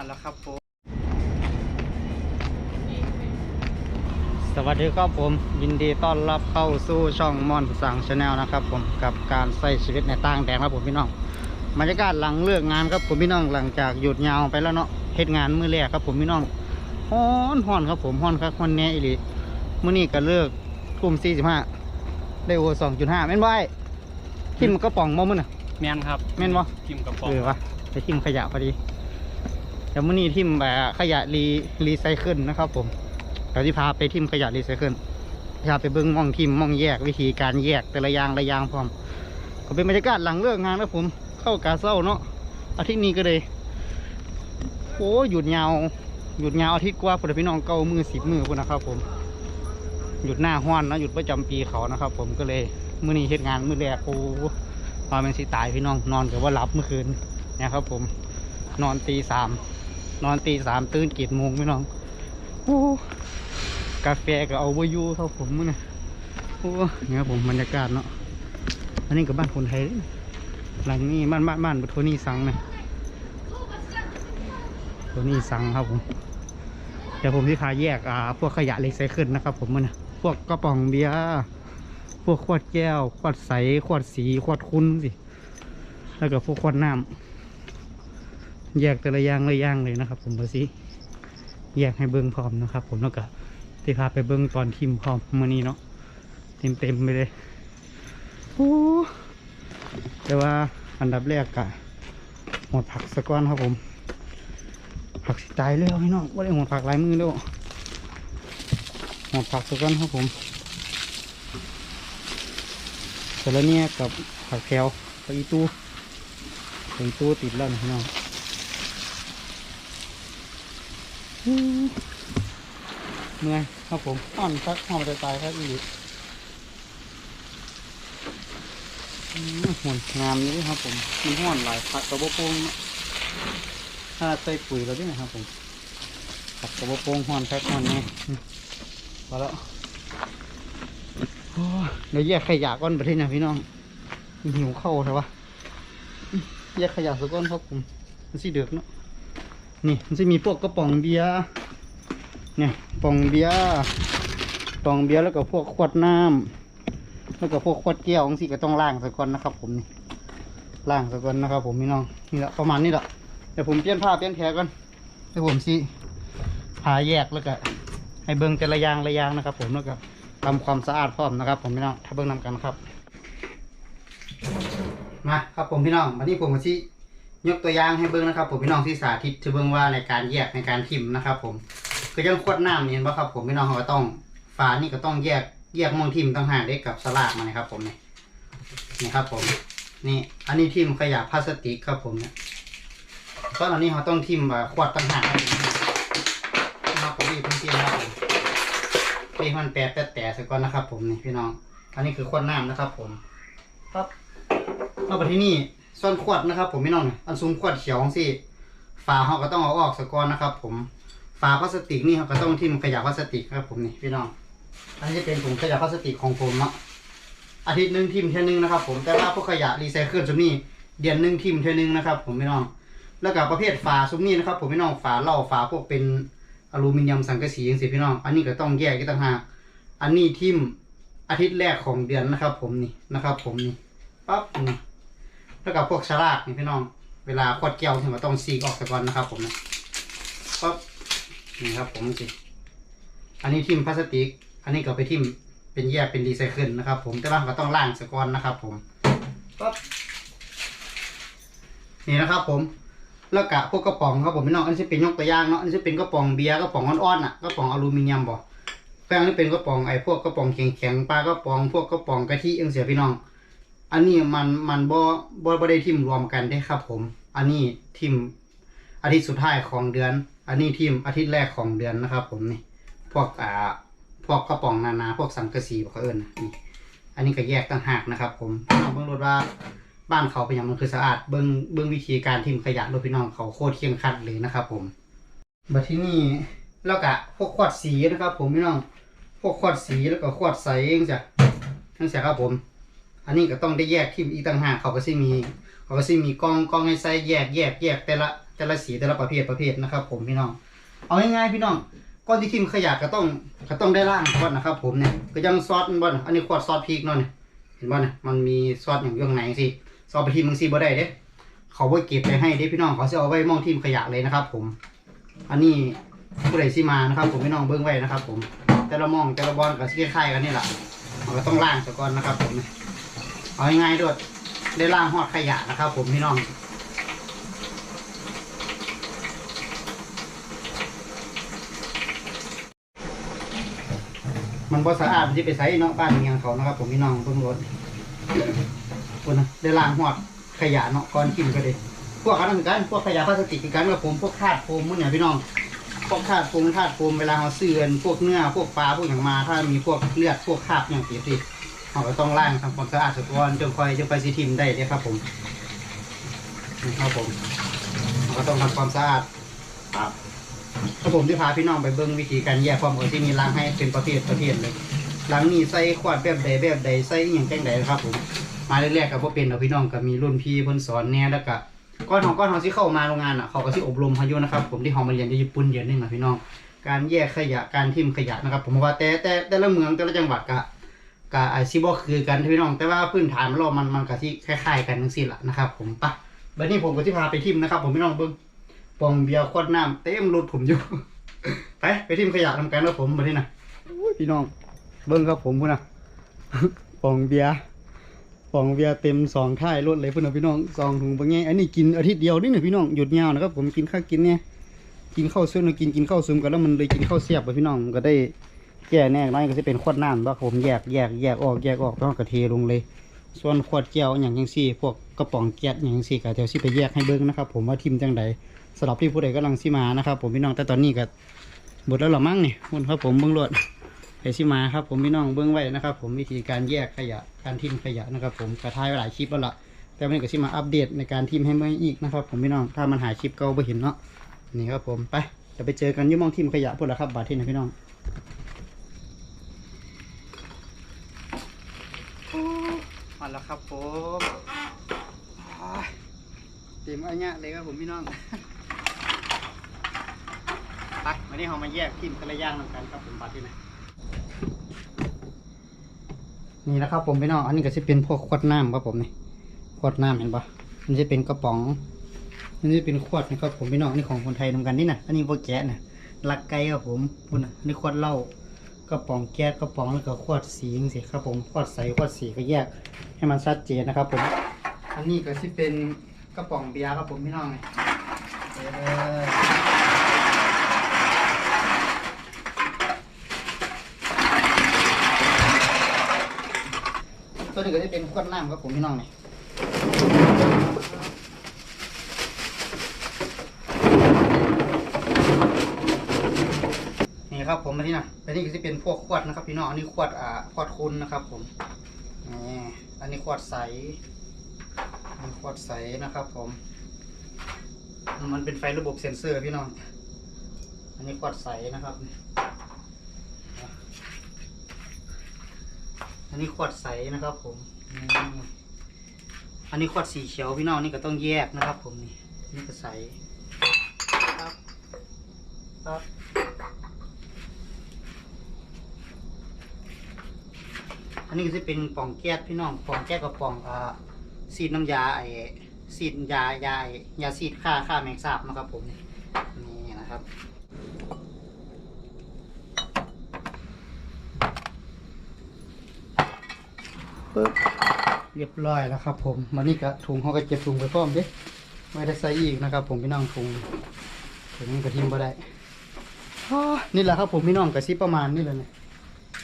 มาแล้วครับผมสวัสดีครับผม ยินดีต้อนรับเข้าสู่ช่องมอนสั่งชาแนลนะครับผมกับการใช้ชีวิตในต่างแดนครับผมพี่น้องบรรยากาศหลังเลิกงานครับผมพี่น้องหลังจากหยุดยาวไปแล้วเนาะเฮ็ดงานมื้อแรกครับผมพี่น้องฮ้อนฮ้อนครับผมฮ้อนครับฮ้อนแน่อีหลีมื้อนี้ก็เลิกทุ่ม45ได้โอ2.5แม่นบ่ไอ้ทิมกระป๋องบ่มื้อน่ะแมนครับแม่นบ่ทิมกระป๋องเออวะไปทิมขยะพอดี เดี๋ยวมื้อนี้ทิมแบบขยะรีรีไซเคิลนะครับ ผมเดี๋ยวที่พาไปทิมขยะรีไซเคิลพาไปเบิ้งหมองทิมหมองแยกวิธีการแยกแต่ละอย่างละอย่างพร้อม ก็เป็นบรรยากาศหลังเลิกงานแล้วผม เข้ากาเศร้าเนาะอาทิตย์นี้ก็เลยโอ้หยุดยาวหยุดยาวอาทิตย์กว่าพี่น้องเก้ามือสิบมือพุ่นนะครับ ผมหยุดหน้าห้อนนะหยุดประจำปีเขานะครับ ผมก็เลยมื้อนี้เฮ็ดงานมื้อแรกโอ้พาเป็นสิตายพี่น้องนอนกับว่าหลับเมื่อคืนนะครับ ผมนอนตีสาม นอนตีสามตื่นกี่โมงพี่น้องโอ้กาแฟก็เอาไว้อยู่ครับผมมื้อนี่โอ้เนี่ยผมบรรยากาศเนาะอันนี้กับบ้านคนไทยหลังนี้บ้านบ้านบ้านโทนี่สังเนี่ยโทนี่สังครับผมเดี๋ยวผมที่พาแยกอ่าพวกขยะรีไซเคิลนะครับ ผมมันพวกกระป๋องเบียร์พวกขวดแก้วขวดใสขวดสีขวดคุณสิแล้วก็พวกขวดน้ำ แยกแต่ละอย่างละย่างเลยนะครับ ผมดูสิแยกให้เบิ้งพร้อมนะครับ ผมแล้วก็ที่พาไปเบิ้งตอนทิมพร้อมมื่อนี้เนาะเต็มเต็มๆไปเลยโอ้แต่ว่าอันดับแรกกะหมดผักสะก้อนครับผม ผักสิตายแล้วพี่น้องว่าได้หมดผักหลายมือแล้วหมดผักสะก้อนครับผมแต่ละเนี่ยกับผักแถวกับอีตู้ถึงตู้ติดแล้วนะพี่น้องอืม เมื่อยครับผมอ่อนสักหอมจะตายครับอีกหุ่นงามนี้ครับผมมันห่อนหลายผักกระบอกโปงถ้าใส่ปุ๋ยแล้วด้วยนะครับผมผักกระบอกโปงห่อนแพ็คห่อนนี่พอแล้วโอ้ยเดี๋ยวแยกขยะก้อนประเทศนะพี่น้องหิวเข้าใช่ปะแยกขยะสักก้อนครับผมมันสิเดือกเนาะ นี่มันจะมีพวกกระป๋องเบียร์เนี่ยกระป๋องเบียร์ป๋องเบียร์แล้วก็พวกขวดน้ำแล้วก็พวกขวดแก้วของสิก็ต้องล้างสักก้อนนะครับ ผมนี่ล้างสักก้อนนะครับ ผมพี่น้องนี่แหละประมาณนี้แหละเดี๋ยวผมเปลี่ยนผ้าเปลี่ยนแผลก่อนเดี๋ยวผมสิพาแยกแล้วก็ให้เบิ่งแต่ละย่างละย่างนะครับ ผมแล้วก็ทำความสะอาดพร้อมนะครับ ผมพี่น้องถ้าเบิ่งนำกันครับมาครับผมพี่น้องวันนี้ผมก็สิ ยกตัวอย่างให้เบิ่งนะครับ ผมพี่น้องที่สาธิตจะเบิ่งว่าในการแยกในการทิมนะครับ ผมคือยังขวดน้ำนี่เห็นป่ะครับ ผมพี่น้องเขาก็ต้องฝานี่ก็ต้องแยกแยกมองทิมต้องห่างได้กับสลากมานะครับ ผมนี่นี่ครับ ผมนี่ อันนี้ทิมขยะพลาสติกครับผมเนี่ยตอนนี้เขาต้องทิมแบบขวดต่างหากนะครับผมนี่เพิ่งเตรียมครับผมนี่มันแปะแปะแตะสักก่อนนะครับ ผมนี่พี่น้อง อันนี้คือขวดน้ำนะครับ ผมครับเอาไปที่นี่ ส่วนขวดนะครับ ผมพี่น้องอันซุ้มขวดเขียวของสิฝาเขาก็ต้องเอาออกสะก่อนนะครับ ผมฝาพลาสติกนี่เขาก็ต้องทิ่มขยะพลาสติกครับ ผมนี่พี่น้องอันนี้จะเป็นถุงขยะพลาสติกของผมอะอาทิตย์หนึ่งทิ่มเท่านึงนะครับ ผมแต่ว่าพวกขยะรีไซเคิลซุ้มนี่เดือนหนึ่งทิ่มเท่านึงนะครับ ผมพี่น้องแล้วก็ประเภทฝาซุ้มนี่นะครับ ผมพี่น้องฝาเหล้าฝาพวกเป็นอลูมิเนียมสังกะสีอย่างสิพี่น้อง อันนี้ก็ต้องแยกกันต่างหากอันนี้ทิ่มอาทิตย์แรกของเดือนนะครับ ผมนี่นะครับ ผมนี่ปั๊บนี่ แล้วก็พวกฉลากนี่พี่น้อง เวลาขวดแก้วถึงก็ต้องซีกออกซะก่อนนะครับ ผมนะปั๊บนี่ครับ ผมสิอันนี้ทิมพลาสติก อันนี้ก็ไปทิมเป็นแยกเป็นรีไซเคิลนะครับ ผมแต่ว่าก็ต้องล้างซะก่อนนะครับ ผมปั๊บนี่นะครับ ผมแล้วก็พวกกระป๋องครับผมพี่น้องอันนี้เป็นยกตัวอย่างเนาะอันนี้เป็นกระป๋องเบียร์กระป๋องอ่อนๆอะกระป๋องอลูมิเนียมบ่แป้งนี่เป็นกระป๋องไอ้พวกกระป๋องแข็งๆปลากระป๋องพวกกระป๋องกะทิเองเสียพี่น้อง อันนี้มันมันบ่บ่บ่ได้ทิมรวมกันได้ครับผม อันนี้ทิมอาทิตย์สุดท้ายของเดือน อันนี้ทิมอาทิตย์แรกของเดือนนะครับ ผมนี่ พวกอ่าพวกกระป๋องนานา พวกสังกะสีบอกเขาเอิญน,นี่ อันนี้ก็แยกต่างหากนะครับ ผมพี่น้องเบิ่งรถว่าบ้านเขาเป็นอย่างมันคือสะอาด เบิ่งเบิ่งวิธีการทิมขยะรถพี่น้องเขาโคตรเคียงคัดเลยนะครับ ผมบัดที่นี่แล้วก็พวกขวดสีนะครับ ผมพี่น้อง พวกขวดสีแล้วก็ขวดใสเองจ้ะทั้งเสียครับผม อันนี้ก็ต้องได้แยกทิมอีกต่างหากเขาก็สิมี เขาก็สิมีกล้องกล้องให้ใส่แยกแยกแยกแต่ละแต่ละสีแต่ละประเภทประเภทนะครับ ผมพี่น้อง เอาง่ายๆพี่น้องก่อนที่ทิมขยะก็ต้องก็ต้องได้ล่างก่อนนะครับ ผมเนี่ยก็ยังซอสบ่นอันนี้ขวดซอสพริกเนาะเนี่ยเห็นบ่เนี่ยมันมีซอสอย่างอยู่ข้างในสิซอสไปทิมมึงสิบ่ได้เด้เขาบ่เก็บไปให้เด้พี่น้องเขาจะเอาไว้มองทิมขยะเลยนะครับ ผม อันนี้ผู้ใดสิมานะครับ ผมพี่น้องเบิ่งไว้นะครับ ผม แต่ละมองแต่ละบอลก็คล้ายๆกันนี่แหละมันก็ต้องล่างซะก่อนนะครับ ผม เอาง่ายๆด้วยได้ล่างหอดขยะนะครับ ผมพี่น้องมันบ่สะอาดมันสิไปใส่เนาะบ้านเมียงเขานะครับ ผมพี่น้องเบิ่งรถคนนะได้ล้างหอดขยะเนาะก่อนกินก็ได้พวกอันนั้นคือกันพวกขยะพลาสติกกันกับผมพวกคาดโฟมพวกเนี่ยพี่น้องพวกคาดโฟมคาดโฟมเวลาเราซื้อกันพวกเนื้อพวกปลาพวกอย่างมา ถ้ามีพวกเลือดพวกคราบอย่างเสียสิ เราก็ต้องล้างทำความสะอาดสักก่อนจนค่อยจนไปสิทิมได้เลยครับผมนี่ครับผมเราก็ต้องทำความสะอาดครับครับผมที่พาพี่น้องไปเบิ้งวิธีการแยกความเอาที่มีล้างให้เป็นประเภทประเภทเลยล้างนี่ใส่ขวดแบบใดแบบใดใส่อหย่างแจ้งใดครับผมมาแรกๆกับพวเป็นเราพี่น้องก็มีรุ่นพี่เพิ่นสอนแหน่แล้วก็ก้อนของก้อนของที่เข้ามาโรงงานอะเขาก็สิอบรมพายุนะครับ ผมที่เขามาเรียนที่ญี่ปุ่นเดือนหนึงอะพี่น้อง การแยกขยะการทิมขยะนะครับ ผมว่าแต่แต่แต่ละเมืองแต่ละจังหวัดก็ ก็อาจสิบ่คือกันพี่น้องแต่ว่าพื้นฐานมันรอบมันมันก็ที่คล้ายๆกันจังซี่ล่ะนะครับ ผมปะบัดนี้ผมก็สิพาไปทิมนะครับ ผมพี่น้องเบิ่งปองเบียร์ขวดน้ำเต็มรถผมอยู่ไปไปทิมขยะทำกันแล้วผมบัดนี้นะพี่น้อง เบิ่งครับผมพุ่นนะปองเบียร์ปองเบียร์เต็มสองท้ายรถเลยพุ่นนะพี่น้องสองถุงบางแง่อันนี้กินอาทิตย์เดียวนี่น่ะพี่น้องหยุดยาวนะครับ ผมกินข้าวกินเนี่ยกินข้าวซึมกินกินข้าวซึมกันแล้วมันเลยกินข้าวเสียบไปพี่น้องก็ได้ แก่แน่น้อยก็จะเป็นขวดน้ำว่าผมแยกแยกแยกออกแยกออกแล้วก็เทลงเลย ส่วนขวดแก้วอย่างยังซี่ พวกกระป๋องแก๊สอย่างยังซี่ก็เดี๋ยวสิไปแยกให้เบิ้งนะครับ ผมว่าทิมจังใดสำหรับที่ผู้ใดกำลังสิมานะครับ ผมพี่น้องแต่ตอนนี้ก็หมดแล้วหรอมั้งนี่คุณครับผมเบิ้งรวดไปสิมาครับ ผมพี่น้องเบิ้งไว้นะครับ ผมวิธีการแยกขยะการทิมขยะนะครับ ผมกระทายไว้หลายคลิปแล้วล่ะแต่วันนี้ก็สิมาอัปเดตในการทิมให้เมื่ออีกนะครับ ผมพี่น้องถ้ามันหายคลิปเก่าไปเห็นเนาะนี่ครับผมไปเดี๋ยวไปเจอกันยุ่มองทีมขยะพุ่นละครับบาทที่นะพี่น้องมา แล้วครับผมอ่าเต็มอันเนี้ยเลยครับผมพี่น้องไปวันนี้เรามาแยกทีมกระย่างนำกันครับผมบาทที่นะนี่นะครับผมพี่น้องอันนี้ก็จะเป็นพวกขวดน้ำครับผมนี่ขวดน้ำเห็นปะมันจะเป็นกระป๋องอันนี้เป็นขวดนะครับผมพี่น้องนี่ของคนไทยนำกันนี่นะอันนี้พวกแก๊สนะลักไก่ครับผมพุ่นนะอันนี่ขวดเหล้า กระป๋องแก๊สกระป๋องแล้วก็ขวดสีจังสิครับผมขวดใสขวดสีก็แยก ให้มันชัดเจนนะครับผม อันนี้ก็ที่เป็นกระป๋องเบียร์ครับผมพี่น้องเออตัวนี้ก็จะเป็นขวดน้ำครับผมพี่น้องนี่นี่ครับผมอันนี้นะ อันนี้ก็จะเป็นพวกขวดนะครับ พี่น้องอันนี้ขวดอ่าขวดคุณนะครับ ผมนี่อันนี้ขวดใสอันนี้ขวดใสนะครับ ผม มันเป็นไฟระบบเซ็นเซอร์พี่น้อง อันนี้ขวดใสนะครับ อันนี้ขวดใสนะครับ ผมนี่อันนี้ขวดสีเขียวพี่น้องนี่ก็ต้องแยกนะครับ ผมนี่นี่ก็ใสครับครับ อันนี้ก็จะเป็นป่องแก๊สพี่น้องป่องแก๊สกับป่องอ่าซีดน้ำยาไอ้ซีดยายาไอ้ยาซีดฆ่าฆ่าแมงสาบนะครับผมนี่นะครับปึ๊บเรียบร้อยแล้วครับ ผมวันนี้ก็ถุงเขาก็เก็บถุงไปพร้อมเด้ไม่ได้ใส่อีกนะครับ ผมพี่น้องถุงถุงนี้ก็ทิ้งไปได้นี่แหละครับผมพี่น้องกระซิบประมาณนี้เลยเนี่ย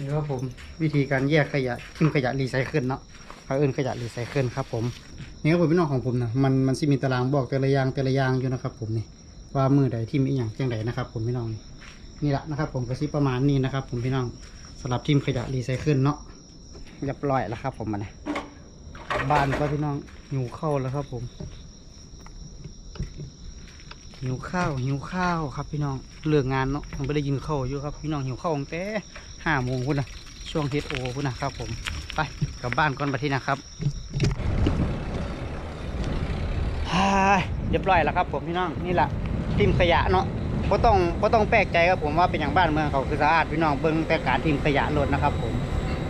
นี่ครับผมวิธีการแยกขยะทิ้งขยะรีไซเคิลเนาะเขาเอิ้นขยะรีไซเคิลครับผมนี่ครับผมพี่น้องของผมนะมันมันสิมีตารางบอกแต่ละอย่างแต่ละอย่างอยู่นะครับ ผมนี่ว่ามือใดที่มีอย่างจังใดนะครับ ผมพี่น้องนี่แหละนะครับ ผมกระซิบประมาณนี้นะครับ ผมพี่น้องสำหรับทีมขยะรีไซเคิลเนาะเรียบร้อยแล้วครับ ผมมันนะกลับบ้านก็พี่น้องหิวข้าวแล้วครับผมหิวข้าวหิวข้าวครับพี่น้องเลิกงานเนาะยังไม่ได้ยินข้าวอยู่ครับ พี่น้องหิวข้าวตั้งแต่ ห้าโมงพุ่นนะช่วงเฮดโอพุ่นนะครับผมไปกลับบ้านก่อนบัดทีนะครับฮ่ารียบร้อยแล้วครับผมพี่น้องนี่แหละทีมขยะเนาะก็ต้องก็ต้องแปลกใจครับผมว่าเป็นอย่างบ้านเมืองเขาคือสะอาดพี่น้องเบิ่งแต่การทีมขยะรถนะครับผม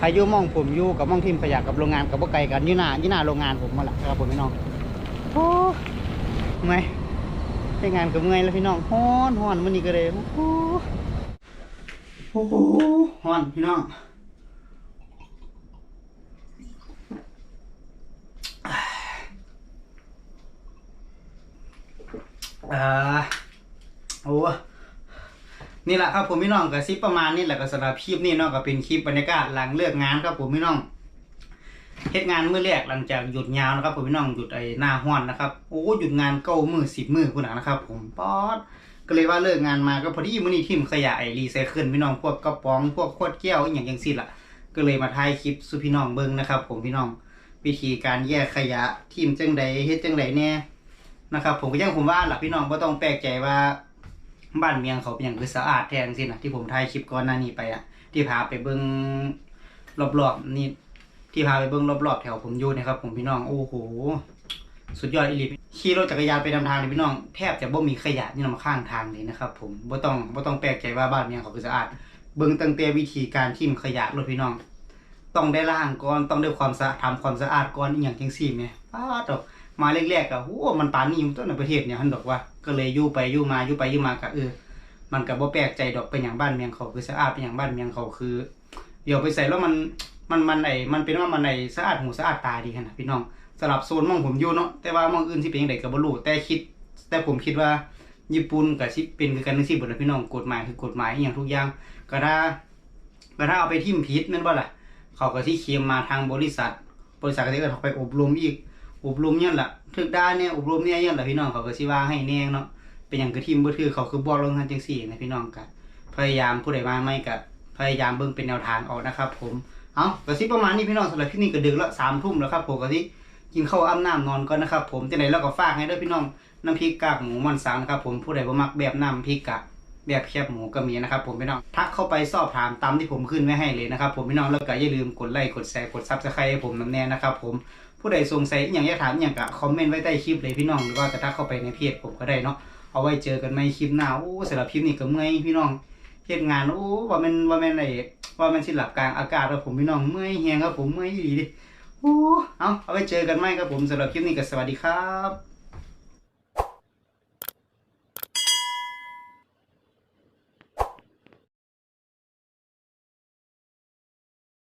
พายุมองผมอยู่กับมองทีมขยะกับโรงงานกับบ่ไกลกันยู่หน้ายู่หน้าโรงงานผมมาละครับผมพี่น้องโอ้เมื่อยไปงานกับเมื่อยแล้วพี่น้องฮ้อนฮ้อนมันนี่ก็เลยโอ้ โอ้โหฮ้อนพี่น้องอ่าโอ้นี่แหละครับผมพี่น้องกับซิปประมาณนี้แหละก็สำหรับคลิปนี้เนาะก็เป็นคลิปบรรยากาศหลังเลิกงานครับผมพี่น้องเฮ็ดงานมื้อแรกหลังจากหยุดยาวนะครับผมพี่น้องหยุดไอ้หน้าห้อนนะครับโอ้หยุดงานเก้ามือสิบมือคุณนะครับ ผมป๊อด ก็เลยว่าเลิกงานมาก็พอดีมื้อนี้ทีมขยะไอ้รีไซเคิลพี่น้องพวกกระป๋องพวกขวดแก้วอหย่างจังซี่ล่ะ ก็เลยมาถ่ายคลิปสู่พี่น้องเบิ่งนะครับ ผมพี่น้องวิธีการแยกขยะทีมจังใดเฮ็ดจังใดแน่นะครับ ผมก็ยังผมว่าหลักพี่น้องก็ต้องแปลกใจว่าบ้านเมียงเขาเป็นอย่างคือสะอาดแท้งสินะที่ผมถ่ายคลิปก่อนหน้านี้ไปอะที่พาไปเบิ้งรอบๆนี่ที่พาไปเบิ้งรอบๆแถวผมอยู่นะครับ ผมพี่น้องโอ้โห สุดยอดอีหลีขี่รถจักรยานไปนำทางเลยพี่น้องแทบจะบ่มีขยะนี่นำข้างทางเลยนะครับผมบ่ต้องบ่ต้องแปลกใจว่าบ้านเมียงเขาคือสะอาด เบิ้งตั้งแต่วิธีการทิ่มขยะรถพี่น้อง ต้องได้ล้างก่อนต้องได้ความสะอาดทำความสะอาดก่อนอีกอย่างจังซี่แหมป้าดอกมาแรกๆก็โอ้มันปานนี้อยู่ตัวในประเทศเนี่ยฮันดอกว่าก็เลยยู่ไปยู่มายู่ไปยู่มาก็เออมันก็บ่แปลกใจดอกเป็นอย่างบ้านเมียงเขาคือสะอาดเป็นอย่างบ้านเมียงเขาคือ เดี๋ยวไปใส่แล้วมัน มันมันไอมันเป็นว่ามันไอสะอาดหูสะอาดตาดีขนาดพี่น้องสำหรับโซนมองผมอยู่เนาะแต่ว่ามองอื่นที่เป็นยังไงก็บ่รู้แต่คิด แต่ผมคิดว่าญี่ปุ่นกับสิปเป็นคือกันนึงสิบ่ล่ะพี่น้องกฎหมายคือกฎหมายอย่างทุกอย่างก็ถ้าก็ถ้าเอาไปทิ่มพิษแม่นบ่ล่ะเขาก็ที่เคลมมาทางบริษัท บริษัทก็จะเอาไปอบรมอีกอบรมเนี่ยแหละถึกได้เนี่ยอบรมเนี่ยเนี่ยแหละพี่น้องเขาก็สิว่าให้แน่เนาะเป็นอย่างกระทิมบ่ถือเขาคือบ่ลงทันจังซี่นะพี่น้องก็พยายามผู้ใดมาไม่ก็พยายามเบิ่งเป็นแนวทางเอานะครับ ผม เอาก็สิประมาณนี้พี่น้องสำหรับคลิปนี้ก็ดึกแล้ว3ทุ่มแล้วครับผมก็สิกินข้าวอาน้ำนอนก่อนนะครับ ผมจังไดแล้วก็ฝากให้ด้วยพี่น้องน้ำพริกกากหมูมันสังนะครับผมผู้ใดบ่มักแบบน้ำพริกกากแบบแคบหมูก็มีนะครับผมพี่น้องทักเข้าไปสอบถามตามที่ผมขึ้นไว้ให้เลยนะครับผมพี่น้องแล้วก็อย่าลืมกดไลค์กดแชร์กด Subscribe ให้ผมนำแน่นะครับผมผู้ใดสงสัยอย่างอยากถามอย่างก็คอมเมนต์ไว้ใต้คลิปเลยพี่น้องหรือว่าจะทักเข้าไปในเพจผมก็ได้เนาะเอาไว้เจอกันในคลิปหน้าโอ้สำหรับคลิปนี้ก็เมื่อยพี่น้องเฮ็ดงานโอ้ว่ามันว่ามันไอ้ ว่ามันสิหลับกลางอากาศครับผมพี่น้องเมื่อยแหงครับผมเมื่อยอีหลีดิโอ้เอาเอาไว้เจอกันใหม่ครับผมสำหรับคลิปนี้ก็สวัสดีครับ